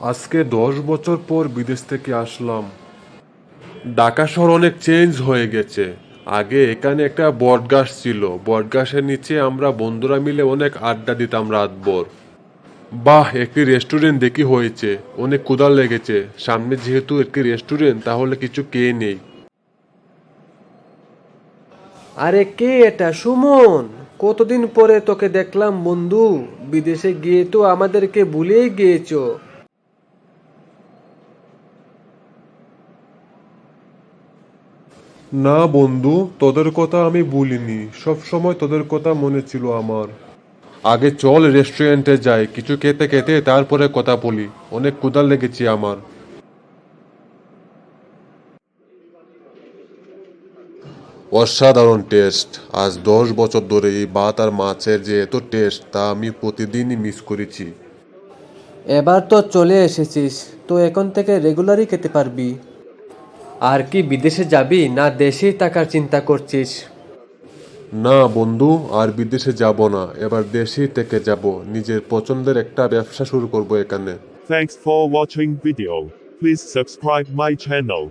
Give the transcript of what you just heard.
আজকে দশ বছর পর বিদেশ থেকে আসলাম। ঢাকা শহর অনেক চেঞ্জ হয়ে গেছে। আগে এখানে একটা বটগাছ ছিল। বটগাছের নিচে আমরা বন্ধুরা মিলে অনেক আড্ডা দিতাম রাতভর। বাহ, একটি রেস্টুরেন্ট দেখি হয়েছে। অনেক ক্ষুধা লেগেছে। সামনে যেহেতু একটি রেস্টুরেন্ট তাহলে কিছু কে নেই? আরে কে এটা? সুমন, কতদিন পরে তোকে দেখলাম বন্ধু? বিদেশে গিয়ে তো আমাদেরকে ভুলেই গিয়েছো। না বন্ধু, তোদের কথা আমি বলিনি। সব সময় তোদের কথা মনে ছিল আমার। আগে চল রেস্টুরেন্টে যাই, কিছু খেতে খেতে তারপরে কথা বলি। অনেক ক্ষুধা লেগেছে আমার। অসাধারণ টেস্ট। আজ দশ বছর ধরে এই ভাত আর মাছের যে এত টেস্ট, তা আমি প্রতিদিনই মিস করেছি। এবার তো চলে এসেছিস। তো এখন থেকে রেগুলারই খেতে পারবি। আর কি বিদেশে যাবি না দেশেই থাকার চিন্তা করছিস? না বন্ধু আর বিদেশে যাব না। এবার দেশেই থেকে যাব। নিজের পছন্দের একটা ব্যবসা শুরু করব এখানে। Thanks for watching video please subscribe my channel.